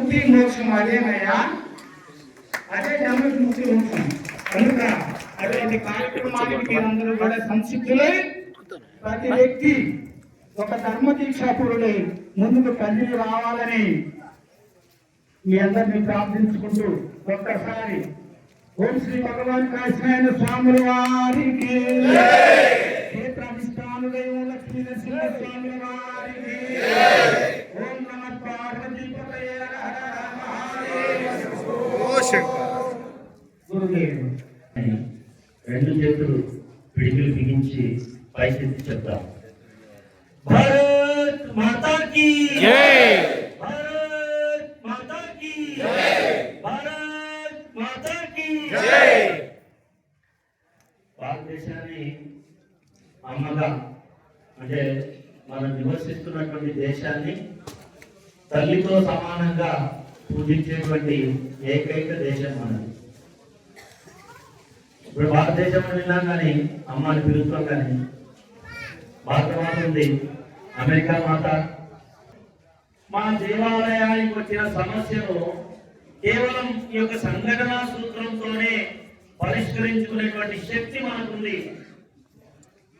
ముక్తి మోక్షం అదేనయ్యా అదే జన్మకి ముక్తి మోక్షం కనుక అటువంటి కార్యక్రమానికి మీరందరూ కూడా సంసిద్ధులై ప్రతి వ్యక్తి ఒక ధర్మ దీక్షాపురుడై ముందుకు తల్లి రావాలని మీ అందరినీ ప్రార్థించుకుంటూ ఒక్కసారి ఓం శ్రీ భగవాన్ కాశీనారాయణ స్వాముల వారికి క్షేత్రాధిష్టానుదయం లక్ష్మీ నరసింహ స్వాముల వారికి భారతదేశాన్ని అమ్మగా అంటే మనం నివసిస్తున్నటువంటి దేశాన్ని తల్లితో సమానంగా పూజించేటువంటి ఏకైక దేశం మనది. ఇప్పుడు భారతదేశం విన్నాం కానీ అమ్మాని పిలుస్తాం కానీ భారత మాత ఉంది అమెరికా మాత. మా దేవాలయానికి వచ్చిన సమస్యను కేవలం ఈ యొక్క సంఘటన సూత్రంతోనే పరిష్కరించుకునేటువంటి శక్తి మనకుంది.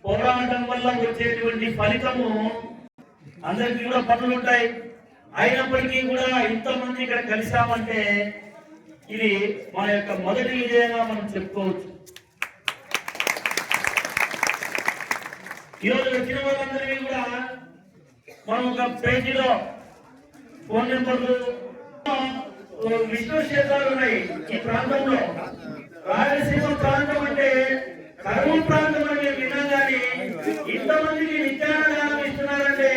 పోరాటం వల్ల వచ్చేటువంటి ఫలితము అందరికీ కూడా పనులు ఉంటాయి అయినప్పటికీ కూడా ఇంతమంది ఇక్కడ కలిసామంటే ఇది మన యొక్క మొదటి విజయంగా మనం చెప్పుకోవచ్చు. ఈరోజు వచ్చిన వాళ్ళందరికీ కూడా మనం ఒక పేజీలో ఫోన్ నెంబర్లు విష్ణు క్షేత్రాలు ఉన్నాయి ఈ ప్రాంతంలో. రాయలసీమ ప్రాంతం అంటే కరువు ప్రాంతం అని మేము విన్నాం కానీ ఇంతమందికి నిత్యానందానం ఇస్తున్నారంటే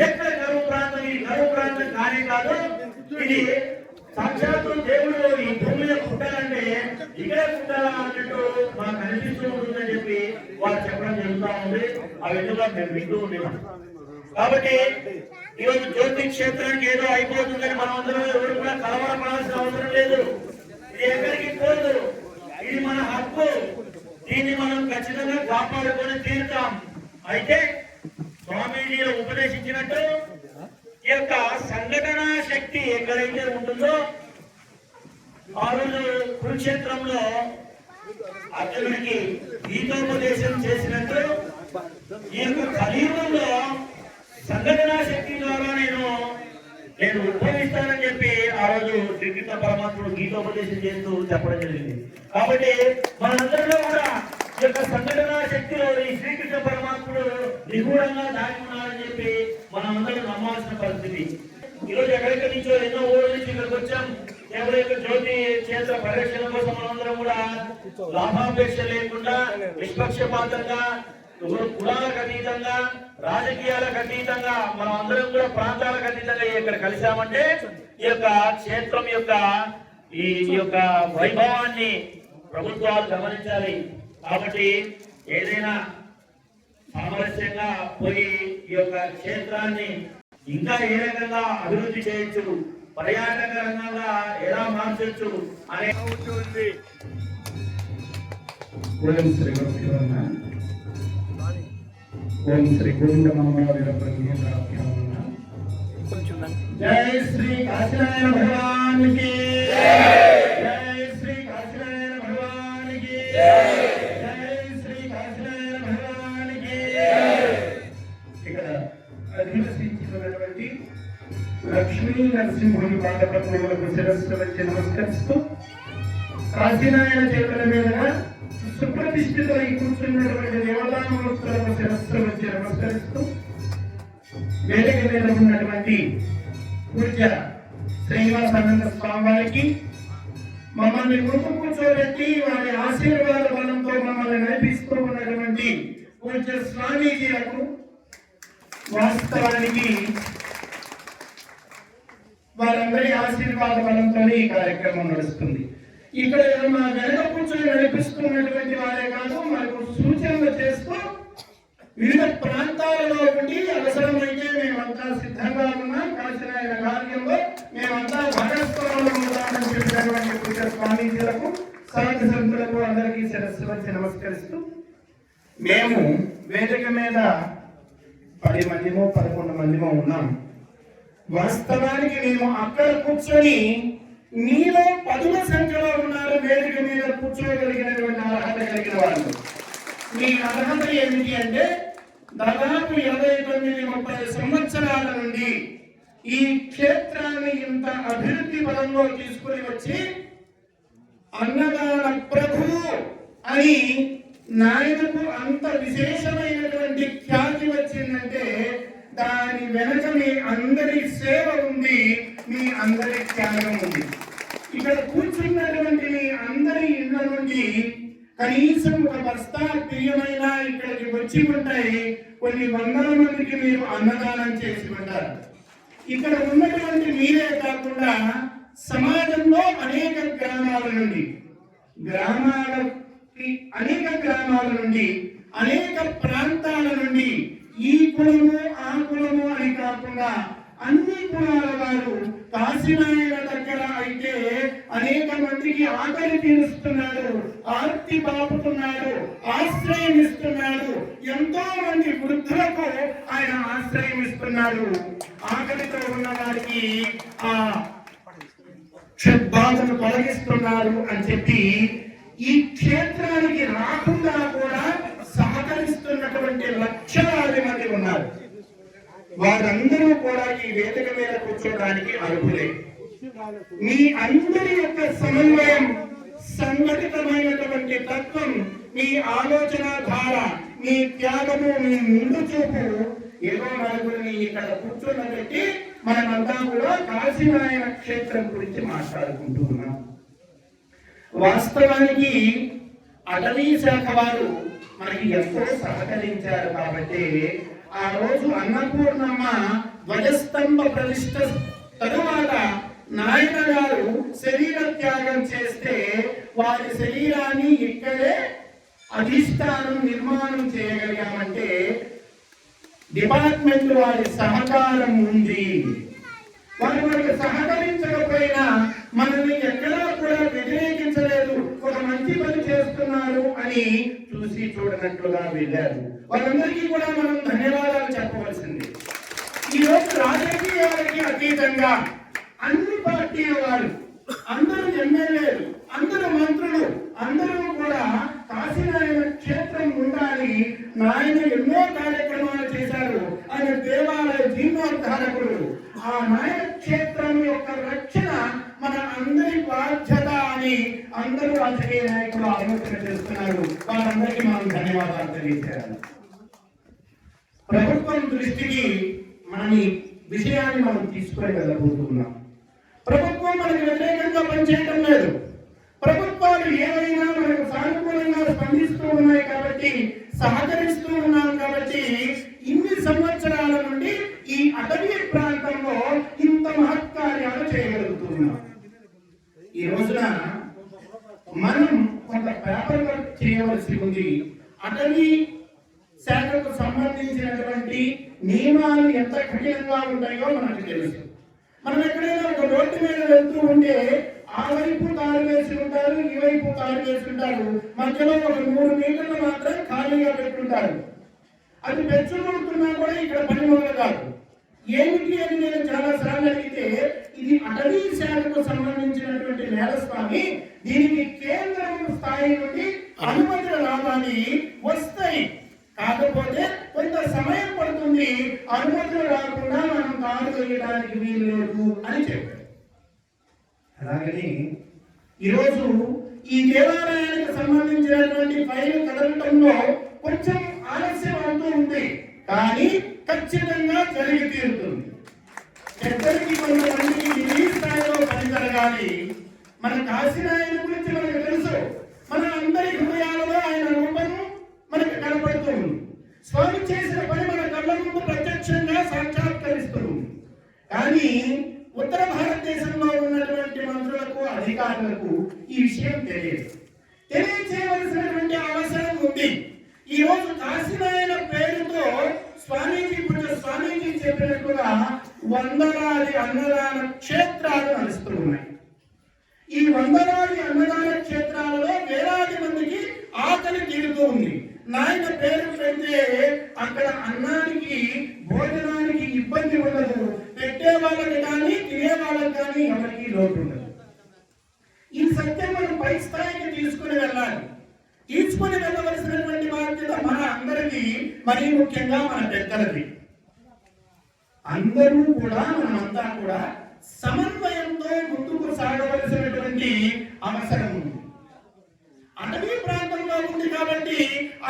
ఎక్కడ కరువు ప్రాంతం? ఈ కరువు ప్రాంతం కానే కాదు. ఇది సాక్షాత్తు దేవుడు ఈ భూమి మీద పుట్టాలంటే ఇక్కడే పుట్టాలా అన్నట్టు మాకు అనిపిస్తూ ఉంటుందని చెప్పి వాళ్ళు చెప్పడం జరుగుతూ ఉంది. ఆ విధంగా మేము వింటూ ఉన్నాం. కాబట్టి ఈరోజు జ్యోతి క్షేత్రానికి ఏదో అయిపోతుందని మనం అందరం ఎవరు కూడా కలవరపడాల్సిన అవసరం లేదు. ఇది ఎక్కడికి పోదు. ఇది మన హక్కు. దీన్ని మనం ఖచ్చితంగా కాపాడుకొని తీరుతాం. అయితే స్వామీజీలు ఉపదేశించినట్టు ఈ యొక్క సంఘటన శక్తి ఎక్కడైతే ఉంటుందో ఆ రోజు కురుక్షేత్రంలో అర్జునుడికి గీతోపదేశం చేసినట్టు ఈ యొక్క కలియుగంలో సంఘటన శక్తి ద్వారా నేను నేను ఉద్భవిస్తానని చెప్పి ఆ రోజు శ్రీకృష్ణ పరమాత్ముడు గీతోపదేశం చేస్తూ చెప్పడం జరిగింది. కాబట్టి మనందరిలో కూడా ఈ యొక్క సంఘటన శక్తిలో ఈ శ్రీకృష్ణ పరమాత్ముడు నిగూఢంగా దాగి ఉన్నారని చెప్పి మనమందరం నమ్మాల్సిన పరిస్థితి. ఈ రోజు ఎక్కడెక్కడి నుంచో ఎన్నో ఊళ్ళ నుంచి ఇక్కడికి వచ్చాం. ఎవరైతే యొక్క జ్యోతి క్షేత్ర పరిరక్షణ కోసం మనందరం కూడా లాభాపేక్ష లేకుండా నిష్పక్షపాతంగా కులాలకు అతీతంగా రాజకీయాలకు అతీతంగా మనం అందరం కూడా ప్రాంతాలకు అతీతంగా ఇక్కడ కలిసామంటే ఈ యొక్క క్షేత్రం యొక్క ఈ ఈ యొక్క వైభవాన్ని ప్రభుత్వాలు గమనించాలి. కాబట్టి ఏదైనా సామరస్యంగా పోయి ఈ యొక్క క్షేత్రాన్ని ఇంకా ఏ రకంగా అభివృద్ధి చేయొచ్చు పర్యాటక రంగంగా ఎలా మార్చొచ్చు అనే ఉంటుంది ఓం శ్రీ గోవింద జై శ్రీ కాశీనారాయణ భగవాన్కి జై శ్రీ కాశీనారాయణ భగవాన్కి జై శ్రీ కాశీనారాయణ భగవాన్కి ఇక్కడ అధివసించినటువంటి లక్ష్మీ నరసింహుని పాదపద్మములకు శిరస్సు వచ్చి నమస్కరిస్తూ కాశీనారాయణ చేతుల మీదుగా సుప్రతిష్ఠితులై కూర్చున్నటువంటి దేవతామూర్తులకు శిరస్సు వచ్చి నమస్కరిస్తూ వేదిక మీద ఉన్నటువంటి పూజ్య శ్రీనివాసానంద స్వామి వారికి మమ్మల్ని ముందు కూర్చోబెట్టి వారి ఆశీర్వాద బలంతో మమ్మల్ని నడిపిస్తూ ఉన్నటువంటి పూజ్య స్వామీజీలకు వాస్తవానికి వారందరి ఆశీర్వాద బలంతో ఈ కార్యక్రమం నడుస్తుంది. ఇక్కడ మా వెనక కూర్చొని నడిపిస్తున్నటువంటి వారే కాదు మనకు సూచనలు చేస్తూ వివిధ ప్రాంతాలలో ఉండి అవసరమైతే మేమంతా సిద్ధంగా ఉన్నాం. కలిసిన కార్యంలో మేమంతా భాగస్వాములు ఉంటామని చెప్పినటువంటి పూజ స్వామీజీలకు సాధు సభ్యులకు అందరికీ శిరస్సు వచ్చి నమస్కరిస్తూ మేము వేదిక మీద పది మందిమో పదకొండు మందిమో ఉన్నాం. వాస్తవానికి మేము అక్కడ కూర్చొని మీలో పదుల సంఖ్యలో ఉన్నారు వేదిక మీద కూర్చోగలిగినటువంటి అర్హత కలిగిన వాళ్ళు. మీ అర్హత ఏమిటి అంటే దాదాపు ఇరవై తొమ్మిది ముప్పై సంవత్సరాల నుండి ఈ క్షేత్రాన్ని ఇంత అభివృద్ధి పదంలో తీసుకుని వచ్చి అన్నదాన ప్రభు అని నాయనకు అంత విశేషమైనటువంటి ఖ్యాతి వచ్చిందంటే దాని వెనక మీ అందరి సేవ ఉంది మీ అందరి త్యాగం ఉంది. ఇక్కడ కూర్చున్నటువంటి అందరి ఇళ్ళ నుండి కనీసం ఒక బస్తా బియ్యమైన ఇక్కడికి వచ్చి ఉంటాయి. కొన్ని వందల మందికి మీరు అన్నదానం చేసి ఉంటారు. ఇక్కడ ఉన్నటువంటి మీరే కాకుండా సమాజంలో అనేక గ్రామాల నుండి గ్రామాలకి అనేక గ్రామాల నుండి అనేక ప్రాంతాల నుండి ఈ కులము ఆ కులము అని కాకుండా అన్ని కులాల వారు కాశీనాయన దగ్గర అయితే అనేక మందికి ఆకలి తీరుస్తున్నాడు ఆర్తి బాపుతున్నాడు ఆశ్రయం ఇస్తున్నాడు ఎంతో మంది వృద్ధులకు ఆయన ఆశ్రయం ఇస్తున్నాడు ఆకలితో ఉన్న వారికి ఆ బాధను తొలగిస్తున్నారు అని చెప్పి ఈ క్షేత్రానికి రాకుండా కూడా సహకరిస్తున్నటువంటి లక్షలాది మంది ఉన్నారు. వారందరూ కూడా ఈ వేదిక మీద కూర్చోడానికి అర్హులే. మీ అందరి యొక్క సమన్వయం సంఘటితమైనటువంటి తత్వం మీ ఆలోచన ధార మీ త్యాగము మీ ముందు చూపు ఏదో నలుగురిని ఇక్కడ కూర్చోబెట్టి మనమంతా కూడా కాశీనారాయణ క్షేత్రం గురించి మాట్లాడుకుంటున్నాం వాస్తవానికి అటవీ శాఖ వారు మనకి ఎంతో సహకరించారు కాబట్టి ఆ రోజు అన్నపూర్ణమ్మ ధ్వజస్తంభ ప్రతిష్ట తరువాత నాయన గారు శరీర త్యాగం చేస్తే వారి శరీరాన్ని ఇక్కడే అధిష్టానం నిర్మాణం చేయగలిగామంటే డిపార్ట్మెంట్ వారి సహకారం ఉంది. వారు మనకు సహకరించకపోయినా మనల్ని ఎక్కడా కూడా వ్యతిరేకించలేదు. ఒక మంచి పని చేస్తున్నారు అని చూసి చూడనట్లుగా వెళ్ళారు వాళ్ళందరికీ కూడా మనం ధన్యవాదాలు చెప్పవలసింది. ఈ రోజు రాజకీయాలకి అతీతంగా అన్ని పార్టీల వారు అందరూ ఎమ్మెల్యేలు అందరూ మంత్రులు అందరూ కూడా కాశీనారాయణ క్షేత్రం ఉండాలి నాయన ఎన్నో కార్యక్రమాలు చేశారు. ఆయన దేవాలయ జీర్ణోద్ధారకుడు. ఆ నాయన క్షేత్రం యొక్క రక్షణ మన అందరి బాధ్యత అని అందరూ రాజకీయ నాయకులు ఆలోచన చేస్తున్నారు. వారందరికీ మనం ధన్యవాదాలు తెలియజేయాలి. ప్రభుత్వం దృష్టికి మన విషయాన్ని మనం తీసుకొని వెళ్ళబోతున్నాం ప్రభుత్వం మనకు వ్యతిరేకంగా పనిచేయడం లేదు. ప్రభుత్వాలు ఏవైనా మనకు సానుకూలంగా స్పందిస్తూ ఉన్నాయి కాబట్టి సహకరిస్తూ ఉన్నారు కాబట్టి ఇన్ని సంవత్సరాల నుండి ఈ అటవీ ప్రాంతంలో ఇంత మహత్కార్యాలు చేయగలుగుతున్నాం ఈ రోజున మనం కొంత పేపర్ వర్క్ చేయవలసి ఉంది అటవీ శాఖకు సంబంధించినటువంటి నియమాలు ఎంత కఠినంగా ఉంటాయో మనకు తెలుసు మనం ఎక్కడైనా ఒక రోడ్డు మీద వెళ్తూ ఉంటే ఆ వైపు తారు వేసి ఉంటారు ఈ వైపు తారు వేసి ఉంటారు. మధ్యలో ఒక మూడు మీటర్లు మాత్రం ఖాళీగా పెట్టుకుంటారు. అది పెంచుకుంటున్నా కూడా ఇక్కడ పని మొదలు కాదు. ఏమిటి అని నేను చాలా సార్లు అడిగితే ఇది అటవీ శాఖకు సంబంధించినటువంటి నేలస్వామి దీనికి కేంద్రం స్థాయి నుండి అనుమతులు రావాలి వస్తాయి. కాకపోతే కొంత సమయం పడుతుంది అనుమతులు రాకుండా మనం తాడు చేయడానికి వీలు లేదు అని చెప్పారు అలాగని ఈరోజు ఈ దేవాలయానికి సంబంధించినటువంటి ఫైల్ కదలటంలో కొంచెం ఆలస్యం అవుతూ ఉంది. కానీ ఖచ్చితంగా జరిగి తీరుతుంది. ఎక్కడికి కొంతమందికి ఈ స్థాయిలో పని జరగాలి. మన కాశీనాయన అధికారులకు ఈ విషయం తెలియదు. తెలియచేయవలసినటువంటి అవసరం ఉంది. ఈ రోజు కాశీనాయన పేరుతో స్వామీజీ పుట్ట స్వామీజీ చెప్పినట్టుగా వందలాది అన్నదాన క్షేత్రాలు నడుస్తూ ఉన్నాయి. ఈ వందలాది అన్నదాన క్షేత్రాలలో వేలాది మందికి ఆకలి తీరుతూ ఉంది. నాయన పేరు పెడితే అక్కడ అన్నానికి భోజనానికి ఇబ్బంది ఉండదు. పెట్టే వాళ్ళకి కానీ తినే వాళ్ళకి కానీ ఎవరికి లోటు ఉండదు. ఈ సత్యం మనం పై స్థాయికి తీసుకుని వెళ్ళాలి. తీసుకుని వెళ్ళవలసినటువంటి బాధ్యత మన అందరిది మరీ ముఖ్యంగా మన పెద్దలది అందరూ కూడా మనమంతా కూడా సమన్వయంతో ముందుకు సాగవలసినటువంటి అవసరం ఉంది. అటవీ ప్రాంతంలో ఉంది కాబట్టి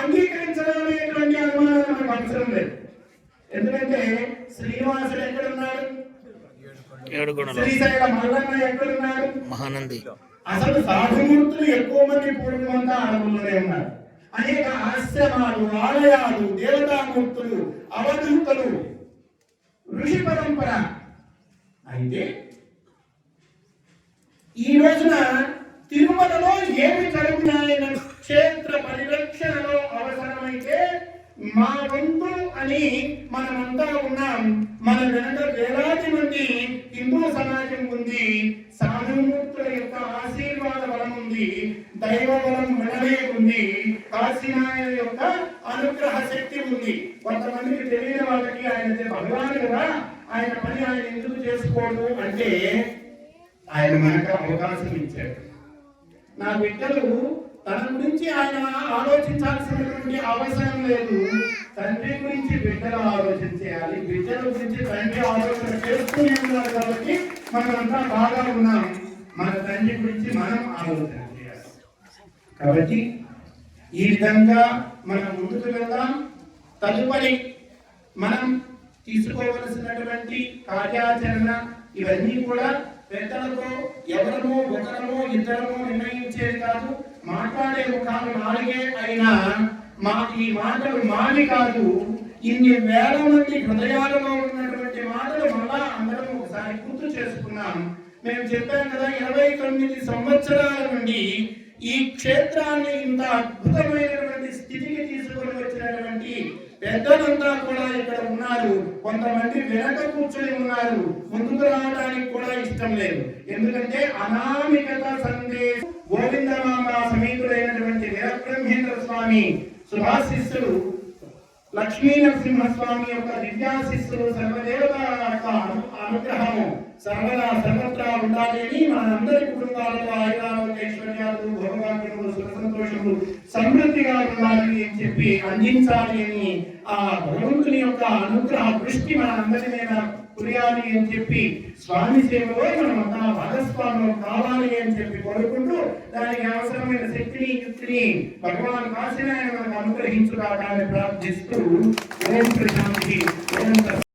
అంగీకరించడం అనేటువంటి అనుమానం మనకు అవసరం లేదు. ఎందుకంటే శ్రీనివాసుడు ఎక్కడున్నాడు? శ్రీశైల మల్లన్న ఎక్కడున్నాడు? మహానంది. అసలు సాధుమూర్తులు ఎక్కువ మంది పూర్వమంతా అడవుల్లోనే ఉన్నారు. అనేక ఆశ్రమాలు ఆలయాలు దేవతామూర్తులు అవధూతలు ఋషి పరంపర. అయితే ఈ రోజున తిరుమలలో ఏమి జరుగుతున్నాయన్న క్షేత్ర పరిరక్షణలో అవసరమైతే మా వంతు అని మనమంతా ఉన్నాం. మన వెనక వేలాది మంది హిందూ సమాజం ఉంది. సాధుమూర్తుల యొక్క ఆశీర్వాద బలం ఉంది. దైవ బలం మనమే ఉంది. కాశీనాయ యొక్క అనుగ్రహ శక్తి ఉంది. కొంతమందికి తెలియని వాళ్ళకి ఆయన భగవాన్ కదా. ఆయన పని ఆయన ఎందుకు చేసుకోడు అంటే ఆయన మనకు అవకాశం ఇచ్చాడు. నా బిడ్డలు తన గురించి ఆయన ఆలోచించాల్సినటువంటి అవసరం లేదు. తండ్రి గురించి బిడ్డలు ఆలోచించేయాలి బిడ్డల గురించి తండ్రి ఆలోచన చేస్తూనే ఉన్నారు కాబట్టి మనమంతా బాగా ఉన్నాం. మన తండ్రి గురించి మనం ఆలోచన చేయాలి. కాబట్టి ఈ విధంగా మనం ముందుకు వెళ్దాం. తదుపరి మనం తీసుకోవలసినటువంటి కార్యాచరణ ఇవన్నీ కూడా పెద్దలతో ఎవరమో ఒకరమో ఇద్దరమో నిర్ణయించేది కాదు. మాట్లాడే ముఖాలు నాలుగే అయినా మా ఈ మాటలు మావి కాదు. ఇన్ని వేల మంది హృదయాలలో ఉన్నటువంటి మాటలు మళ్ళా అందరం ఒకసారి గుర్తు చేసుకున్నాం. మేము చెప్పాం కదా ఇరవై తొమ్మిది సంవత్సరాల నుండి ఈ క్షేత్రాన్ని ఇంత అద్భుతమైనటువంటి స్థితికి తీసుకొని వచ్చినటువంటి పెద్దలంతా కూడా ఇక్కడ ఉన్నారు. కొంతమంది వెనక కూర్చొని ఉన్నారు. ముందుకు రావడానికి కూడా ఇష్టం లేదు. ఎందుకంటే అనామికత సందేశం గోవిందమాంబ సమీపులైనటువంటి వీరబ్రహ్మేంద్ర స్వామి సుభాశిస్సులు లక్ష్మీ నరసింహస్వామి యొక్క దివ్యాశిస్సులు సర్వదేవత యొక్క అనుగ్రహము సర్వదా సర్వత్రా ఉండాలి అని మనందరి కుటుంబాలలో సమృద్ధిగా ఉండాలని అని చెప్పి అందించాలి అని ఆ భగవంతుని యొక్క అనుగ్రహ దృష్టి మన అందరి మీద కురియాలి అని చెప్పి స్వామి సేవలో మనం అంతా భాగస్వామ్యం కావాలి అని చెప్పి కోరుకుంటూ దానికి అవసరమైన శక్తిని యుక్తిని భగవాన్ కాశీనాయన మనకు అనుగ్రహించుకోవడానికి ప్రార్థిస్తూ ఓం ప్రశాంతి